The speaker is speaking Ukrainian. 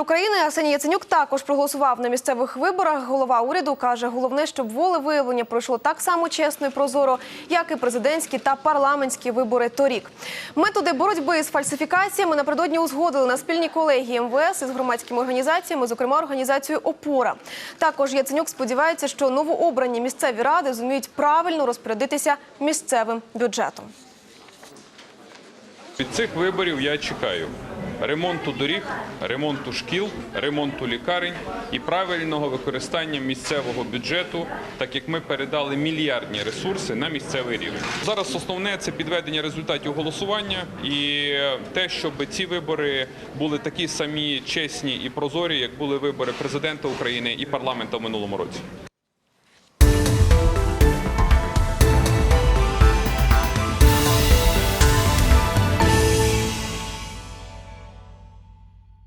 України Арсеній Яценюк також проголосував на місцевих виборах. Голова уряду каже, головне, щоб волевиявлення пройшло так само чесно і прозоро, як і президентські та парламентські вибори торік. Методи боротьби з фальсифікаціями напередодні узгодили на спільній колегії МВС із громадськими організаціями, зокрема організацією Опора. Також Яценюк сподівається, що новообрані місцеві ради зуміють правильно розпорядитися місцевим бюджетом. Від цих виборів я чекаю ремонту доріг, ремонту шкіл, ремонту лікарень і правильного використання місцевого бюджету, так як ми передали мільярдні ресурси на місцевий рівень. Зараз основне це підведення результатів голосування і те, щоб ці вибори були такі самі чесні і прозорі, як були вибори президента України і парламента в минулому році.